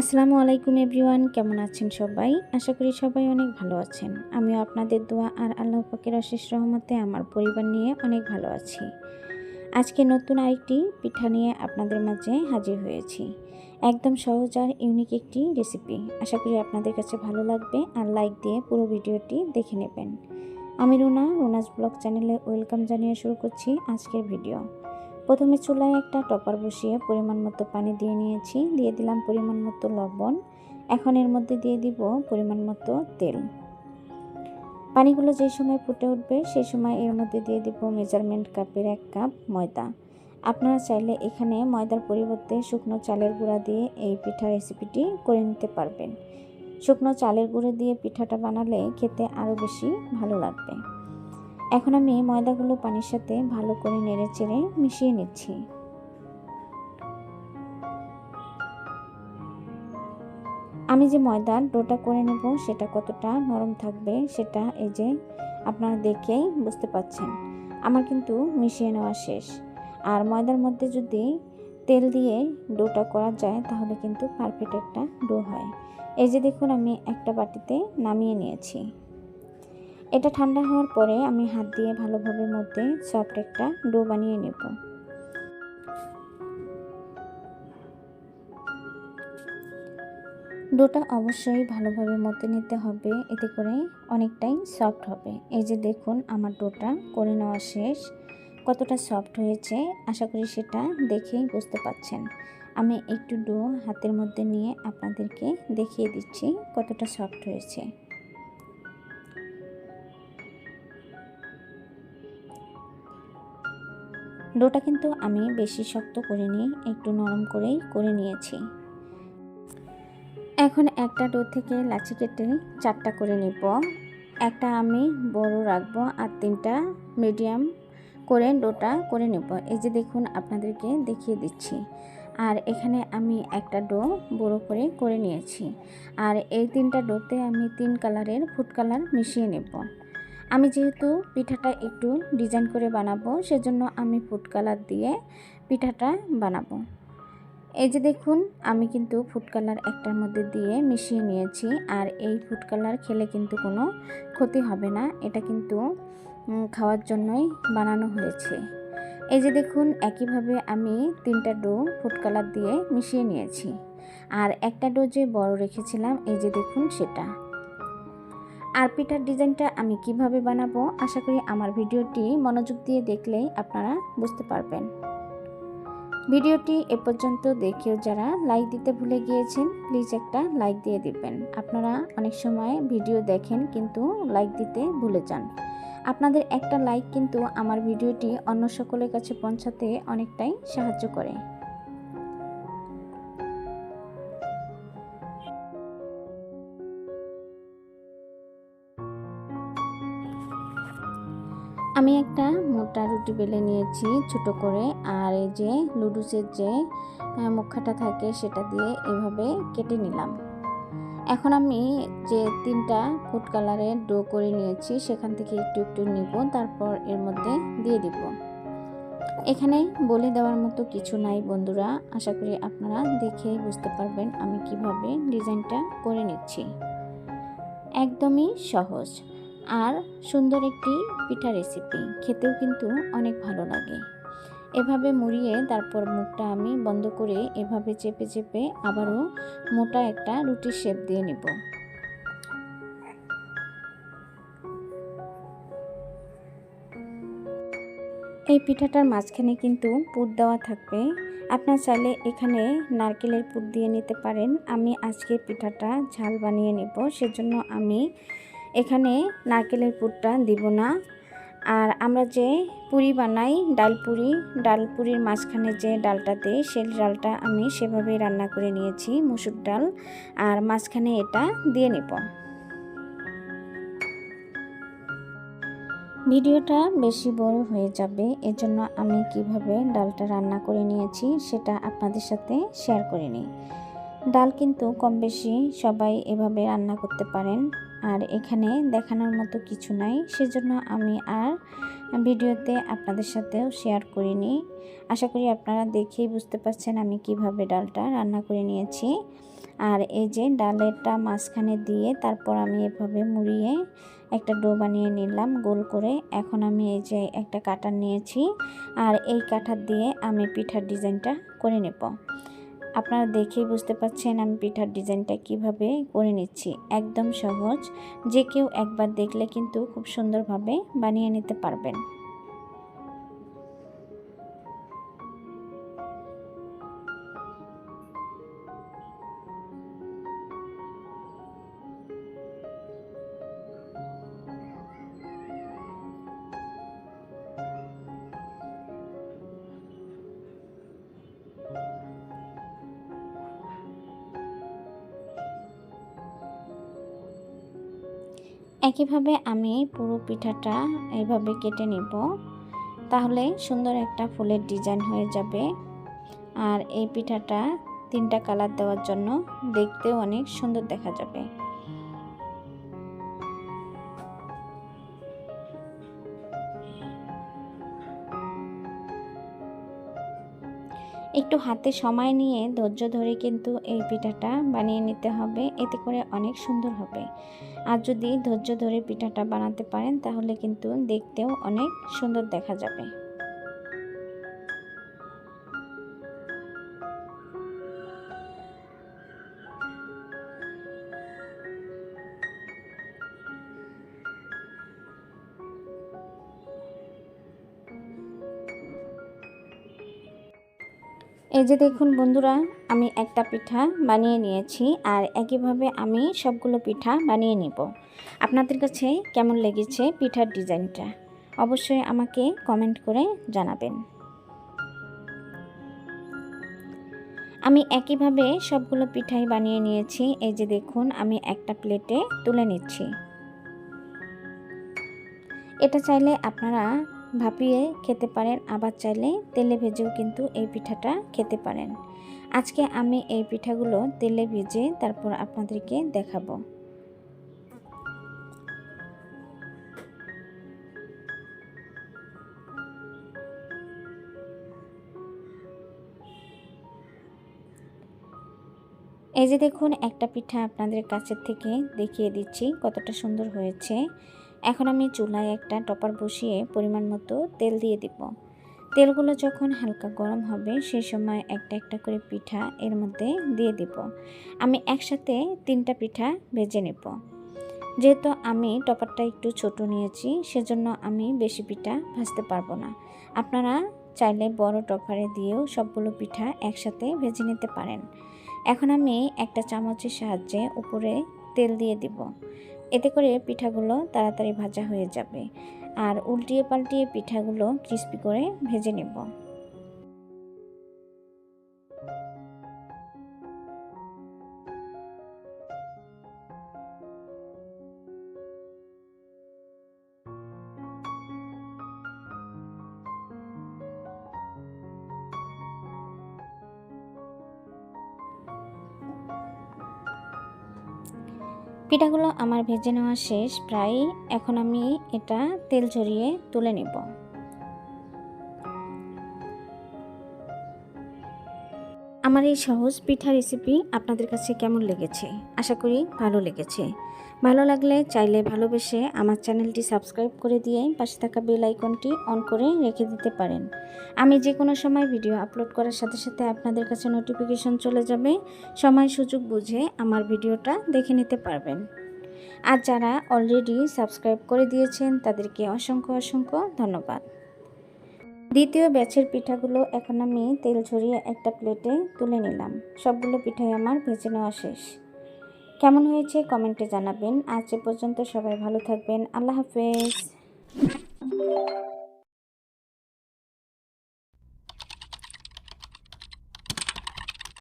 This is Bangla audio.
আসসালামু আলাইকুম এভরিওয়ান, কেমন আছেন সবাই? আশা করি সবাই অনেক ভালো আছেন। আমিও আপনাদের দোয়া আর আল্লাহ পাকের অশেষ রহমতে আমার পরিবার নিয়ে অনেক ভালো আছি। আজকে নতুন আরেকটি পিঠা নিয়ে আপনাদের মাঝে হাজির হয়েছি। একদম সহজ আর ইউনিক একটি রেসিপি আশা করি আপনাদের কাছে ভালো লাগবে আর লাইক দিয়ে পুরো ভিডিওটি দেখে নেবেন। আমি রুনা, রুনাস ব্লগ চ্যানেলে ওয়েলকাম জানিয়ে শুরু করছি আজকের ভিডিও। প্রথমে চুলায় একটা টপার বসিয়ে পরিমাণ মতো পানি দিয়ে নিয়েছি। দিয়ে দিলাম পরিমাণ মতো লবণ। এখন এর মধ্যে দিয়ে দিব পরিমাণ মতো তেল। পানিগুলো যে সময় ফুটে উঠবে সেই সময় এর মধ্যে দিয়ে দিব মেজারমেন্ট কাপের এক কাপ ময়দা। আপনারা চাইলে এখানে ময়দার পরিবর্তে শুকনো চালের গুঁড়া দিয়ে এই পিঠা রেসিপিটি করে নিতে পারবেন। শুকনো চালের গুঁড়ো দিয়ে পিঠাটা বানালে খেতে আরও বেশি ভালো লাগবে। এখন আমি ময়দাগুলো পানির সাথে ভালো করে নেড়ে চেড়ে মিশিয়ে নিচ্ছি। আমি যে ময়দার ডোটা করে নেব, সেটা কতটা নরম থাকবে, সেটা এই যে আপনারা দেখেই বুঝতে পাচ্ছেন। আমার কিন্তু মিশিয়ে নেওয়া শেষ। আর ময়দার মধ্যে যদি তেল দিয়ে ডোটা করা যায়, তাহলে কিন্তু পারফেক্ট একটা ডো হয়। এই যে দেখুন, আমি একটা বাটিতে নামিয়ে নিয়েছি। এটা ঠান্ডা হওয়ার পরে আমি হাত দিয়ে ভালোভাবে মধ্যে সফট একটা ডো বানিয়ে নেব। ডোটা অবশ্যই ভালোভাবে মতে নিতে হবে, এতে করে অনেকটাই সফট হবে। এই যে দেখুন, আমার ডোটা করে নেওয়া শেষ। কতটা সফট হয়েছে, আশা করি সেটা দেখেই বুঝতে পাচ্ছেন। আমি একটু ডো হাতের মধ্যে নিয়ে আপনাদেরকে দেখিয়ে দিচ্ছি কতটা সফট হয়েছে। ডোটা কিন্তু আমি বেশি শক্ত করে করিনি একটু নরম করেই করে নিয়েছি। এখন একটা ডো থেকে লাচি কেটে চারটা করে নিব। একটা আমি বড় রাখব আর তিনটা মিডিয়াম করে ডোটা করে নেব। এই যে দেখুন, আপনাদেরকে দেখিয়ে দিচ্ছি। আর এখানে আমি একটা ডো বড় করে করে নিয়েছি। আর এই তিনটা ডোতে আমি তিন কালারের ফুড কালার মিশিয়ে নেব। আমি যেহেতু পিঠাটা একটু ডিজাইন করে বানাবো, সেজন্য আমি ফুড কালার দিয়ে পিঠাটা বানাবো। এই যে দেখুন, আমি কিন্তু ফুড কালার একটার মধ্যে দিয়ে মিশিয়ে নিয়েছি, আর এই ফুড কালার খেলে কিন্তু কোনো ক্ষতি হবে না। এটা কিন্তু খাওয়ার জন্যই বানানো হয়েছে। এই যে দেখুন, একইভাবে আমি তিনটা ডো ফুড কালার দিয়ে মিশিয়ে নিয়েছি। আর একটা ডো যে বড় রেখেছিলাম, এই যে দেখুন সেটা। আর পিঠার ডিজাইনটা আমি কীভাবে বানাবো আশা করি আমার ভিডিওটি মনোযোগ দিয়ে দেখলেই আপনারা বুঝতে পারবেন। ভিডিওটি এ পর্যন্ত দেখেও যারা লাইক দিতে ভুলে গিয়েছেন, প্লিজ একটা লাইক দিয়ে দিবেন। আপনারা অনেক সময় ভিডিও দেখেন কিন্তু লাইক দিতে ভুলে যান। আপনাদের একটা লাইক কিন্তু আমার ভিডিওটি অন্য সকলের কাছে পৌঁছাতে অনেকটাই সাহায্য করে। আমি একটা মোটা রুটি বেলে নিয়েছি ছোট করে, আর এই যে লুডুসের যে মুখাটা থাকে সেটা দিয়ে এভাবে কেটে নিলাম। এখন আমি যে তিনটা ফুড কালারের ডো করে নিয়েছি সেখান থেকে একটু একটু নিব, তারপর এর মধ্যে দিয়ে দিব। এখানে বলে দেওয়ার মতো কিছু নাই বন্ধুরা, আশা করি আপনারা দেখেই বুঝতে পারবেন আমি কীভাবে ডিজাইনটা করে নিচ্ছি। একদমই সহজ। আর সুন্দর একটি পিঠা রেসিপি খেতেও কিন্তু অনেক ভালো লাগে। এভাবে মুড়িয়ে তারপর মুখটা আমি বন্ধ করে এভাবে চেপে চেপে আবারও মোটা একটা রুটির শেপ দিয়ে নেব। এই পিঠাটার মাঝখানে কিন্তু পুর দেওয়া থাকবে। আপনার চাইলে এখানে নারকেলের পুর দিয়ে নিতে পারেন। আমি আজকে পিঠাটা ঝাল বানিয়ে নেব, সেজন্য আমি এখানে নারকেলের পুরটা দিব না। আর আমরা যে পুরি বানাই, ডাল পুরি, ডাল পুরির মাঝখানে যে ডালটা দেয় সেই ডালটা আমি সেভাবে রান্না করে নিয়েছি, মুসুর ডাল। আর মাঝখানে এটা দিয়ে নেব। ভিডিওটা বেশি বড় হয়ে যাবে, এজন্য আমি কীভাবে ডালটা রান্না করে নিয়েছি সেটা আপনাদের সাথে শেয়ার করে নিই। ডাল কিন্তু কম বেশি সবাই এভাবে রান্না করতে পারেন। আর এখানে দেখানোর মতো কিছু নাই। সেজন্য আমি আর ভিডিওতে আপনাদের সাথেও শেয়ার করিনি। আশা করি আপনারা দেখেই বুঝতে পারছেন আমি কীভাবে ডালটা রান্না করে নিয়েছি। আর এই যে ডালেরটা মাঝখানে দিয়ে তারপর আমি এভাবে মুড়িয়ে একটা ডো বানিয়ে নিলাম গোল করে। এখন আমি এই যে একটা কাটার নিয়েছি। আর এই কাঠার দিয়ে আমি পিঠার ডিজাইনটা করে নেব। আপনারা দেখেই বুঝতে পারছেন আমি পিঠার ডিজাইনটা কীভাবে করে নিচ্ছি। একদম সহজ। যে কেউ একবার দেখলে কিন্তু খুব সুন্দরভাবে বানিয়ে নিতে পারবেন। একইভাবে আমি পুরো পিঠাটা এইভাবে কেটে নিব। তাহলে সুন্দর একটা ফুলের ডিজাইন হয়ে যাবে। আর এই পিঠাটা তিনটা কালার দেওয়ার জন্য দেখতেও অনেক সুন্দর দেখা যাবে। একটু হাতে সময় নিয়ে ধৈর্য ধরে কিন্তু এই পিঠাটা বানিয়ে নিতে হবে। এতে করে অনেক সুন্দর হবে। আর যদি ধৈর্য ধরে পিঠাটা বানাতে পারেন, তাহলে কিন্তু দেখতেও অনেক সুন্দর দেখা যাবে। এই যে দেখুন বন্ধুরা, আমি একটা পিঠা বানিয়ে নিয়েছি আর একইভাবে আমি সবগুলো পিঠা বানিয়ে নিব। আপনাদের কাছে কেমন লেগেছে পিঠার ডিজাইনটা? অবশ্যই আমাকে কমেন্ট করে জানাবেন। আমি একইভাবে সবগুলো পিঠাই বানিয়ে নিয়েছি। এই যে দেখুন, আমি একটা প্লেটে তুলে নিচ্ছি। এটা চাইলে আপনারা ভাপিয়ে খেতে পারেন, আবার চাইলে তেলে ভেজেও কিন্তু এই পিঠাটা খেতে পারেন। আজকে আমি এই পিঠাগুলো তেলে ভেজে তারপর আপনাদেরকে দেখাবো। এই যে দেখুন, একটা পিঠা আপনাদের কাছের থেকে দেখিয়ে দিচ্ছি কতটা সুন্দর হয়েছে। এখন আমি চুলায় একটা টপার বসিয়ে পরিমাণ মতো তেল দিয়ে দিব। তেলগুলো যখন হালকা গরম হবে সেই সময় একটা একটা করে পিঠা এর মধ্যে দিয়ে দিব। আমি একসাথে তিনটা পিঠা ভেজে নেব। যেহেতু আমি টপারটা একটু ছোট নিয়েছি, সেজন্য আমি বেশি পিঠা ভাজতে পারব না। আপনারা চাইলে বড় টপারে দিয়েও সবগুলো পিঠা একসাথে ভেজে নিতে পারেন। এখন আমি একটা চামচের সাহায্যে উপরে তেল দিয়ে দিব। এতে করে পিঠাগুলো তাড়াতাড়ি ভাজা হয়ে যাবে। আর উল্টিয়ে পাল্টিয়ে পিঠাগুলো ক্রিস্পি করে ভেজে নেব। পিঠাগুলো আমার ভেজে নেওয়া শেষ, প্রায় এখন আমি এটা তেল ঝরিয়ে তুলে নেব। আমার এই সহজ পিঠা রেসিপি আপনাদের কাছে কেমন লেগেছে? আশা করি ভালো লেগেছে। ভালো লাগলে চাইলে ভালোবেসে আমার চ্যানেলটি সাবস্ক্রাইব করে দিয়ে পাশে থাকা বেল আইকনটি অন করে রেখে দিতে পারেন। আমি যে কোনো সময় ভিডিও আপলোড করার সাথে সাথে আপনাদের কাছে নোটিফিকেশন চলে যাবে, সময় সুযোগ বুঝে আমার ভিডিওটা দেখে নিতে পারবেন। আর যারা অলরেডি সাবস্ক্রাইব করে দিয়েছেন, তাদেরকে অসংখ্য অসংখ্য ধন্যবাদ। দ্বিতীয় ব্যাচের পিঠাগুলো এখন আমি তেল ঝরিয়ে একটা প্লেটে তুলে নিলাম। সবগুলো পিঠাই আমার ভেজে নেওয়া শেষ। কেমন হয়েছে কমেন্টে জানাবেন। আজ এ পর্যন্ত সবাই ভালো থাকবেন। আল্লাহ হাফেজ।